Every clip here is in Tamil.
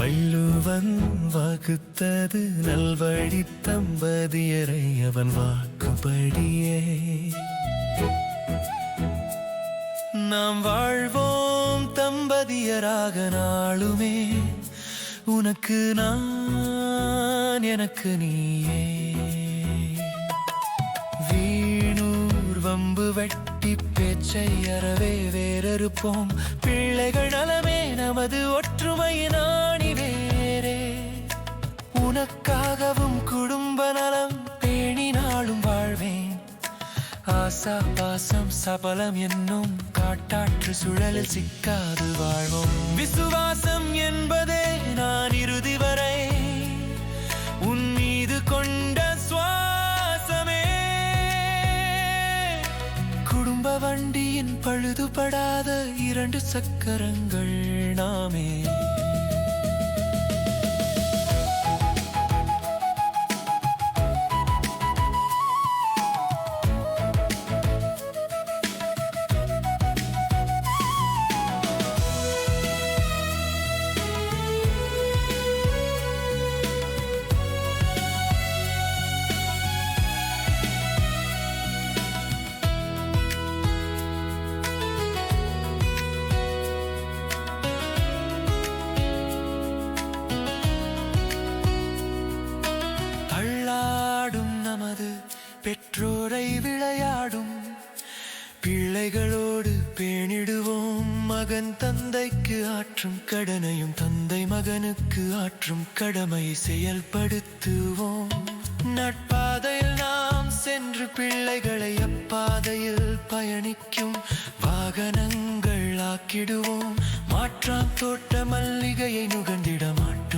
வள்ளுவன் வகுத்தது நல்வழி தம்பதியரை அவன் வாக்குபடியே நாம் வாழ்வோம் தம்பதியராக நாளுமே. உனக்கு நான் எனக்கு நீயே. வீணூர் வம்பு வெட்ட குட்டி பேச்சை அறவே வேறறுப்போம். பிள்ளைகள் நலமே நமது ஒற்றுமையின் ஆணி வேறே. உனக்காகவும் குடும்ப நலம் பேணி நாளும் வாழ்வேன். ஆசா பாசம் சபலம் என்னும் காட்டாற்று சுழலில் சிக்காது வாழ்வோம். விசு இரண்டு சக்கரங்கள் நாமே. பெற்றோரை விளையாடும். பிள்ளைகளோடு பேணிடுவோம். மகன் தந்தைக்கு ஆற்றும் கடனையும் தந்தை மகனுக்கு ஆற்றும் கடமை செயல்படுத்துவோம். நட்பாதையில் நாம் சென்று பிள்ளைகளை அப்பாதையில் பயணிக்கும். வாகனங்கள் ஆக்கிடுவோம். மாற்றான் தோட்ட மல்லிகையை நுகர்ந்திட மாட்டோம்.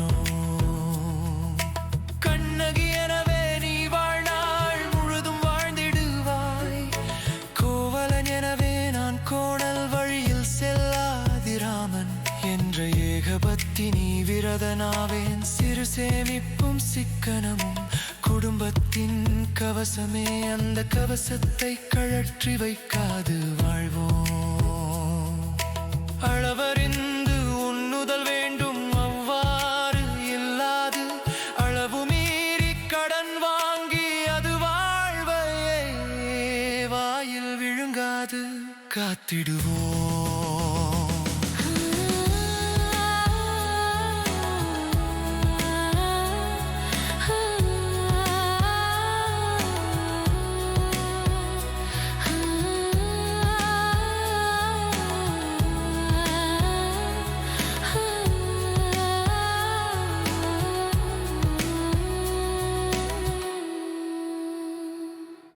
ஏகபத்தி விரதனாவேன் சிறு சேமிப்பும் சிக்கனமும் குடும்பத்தின் கவசமே அந்த கவசத்தை கழற்றி வைக்காது வாழ்வோம். அளவறிந்து உண்ணுதல் வேண்டும் அவ்வாறு இல்லாது அளவு மீறி கடன் வாங்கி அது வாழ்வையே வாயில் விழுங்காது. காத்திடுவோம்.